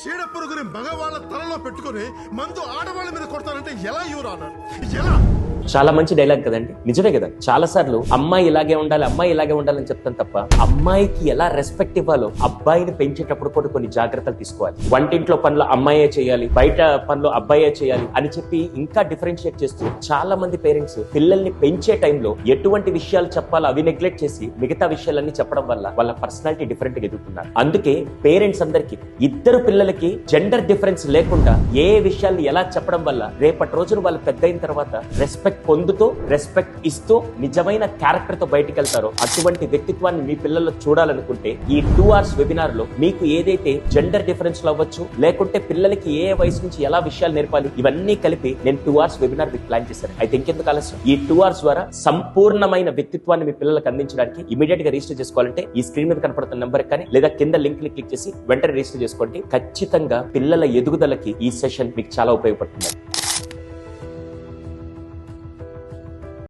చీడ పురుగుని మగవాళ్ళ తలలో పెట్టుకొని మందు ఆడవాళ్ళ మీద కొడతారంటే ఎలా యూర్ ఎలా? చాలా మంచి డైలాగ్ కదండి. నిజమే కదా. చాలా సార్లు అమ్మాయి ఇలాగే ఉండాలి అమ్మాయి ఇలాగే ఉండాలని చెప్తాను తప్ప అమ్మాయికి ఎలా రెస్పెక్ట్ ఇవ్వాలో అబ్బాయిని పెంచేటప్పుడు కూడా కొన్ని జాగ్రత్తలు తీసుకోవాలి. వంటింట్లో పనులు అమ్మాయే చేయాలి బయట పనులు అబ్బాయే చేయాలి అని చెప్పి ఇంకా డిఫరెన్షియేట్ చేస్తూ చాలా మంది పేరెంట్స్ పిల్లల్ని పెంచే టైంలో ఎటువంటి విషయాలు చెప్పాలో అవి నెగ్లెక్ట్ చేసి మిగతా విషయాలన్నీ చెప్పడం వల్ల వాళ్ళ పర్సనాలిటీ డిఫరెంట్గా ఎదుగుతున్నారు. అందుకే పేరెంట్స్ అందరికి ఇద్దరు పిల్లలకి జెండర్ డిఫరెన్స్ లేకుండా ఏ విషయాల్ని ఎలా చెప్పడం వల్ల రేపటి రోజున వాళ్ళు పెద్ద అయిన తర్వాత రెస్పెక్ట్ పొందుతూ రెస్పెక్ట్ ఇస్తూ నిజమైన క్యారెక్టర్తో బయటికి వెళ్తారో అటువంటి వ్యక్తిత్వాన్ని మీ పిల్లల్లో చూడాలనుకుంటే ఈ టూ అవర్స్ వెబినార్లో మీకు ఏదైతే జెండర్ డిఫరెన్స్లో అవ్వచ్చు లేకుంటే పిల్లలకి ఏ వయసు నుంచి ఎలా విషయాలు నేర్పాలి ఇవన్నీ కలిపి నేను టూ అవర్స్ వెబినార్ మీకు ప్లాన్ చేశాను అయితే ఇంకెందుకు ఆలస్యం? ఈ టూ అవర్స్ ద్వారా సంపూర్ణమైన వ్యక్తిత్వాన్ని మీ పిల్లలకు అందించడానికి ఇమీడియట్గా రిజిస్టర్ చేసుకోవాలంటే ఈ స్క్రీన్ మీద కనపడుతున్న నెంబర్ కానీ లేదా కింద లింక్ని క్లిక్ చేసి వెంటనే రిజిస్టర్ చేసుకోండి. ఖచ్చితంగా పిల్లల ఎదుగుదలకి ఈ సెషన్ మీకు చాలా ఉపయోగపడుతుంది.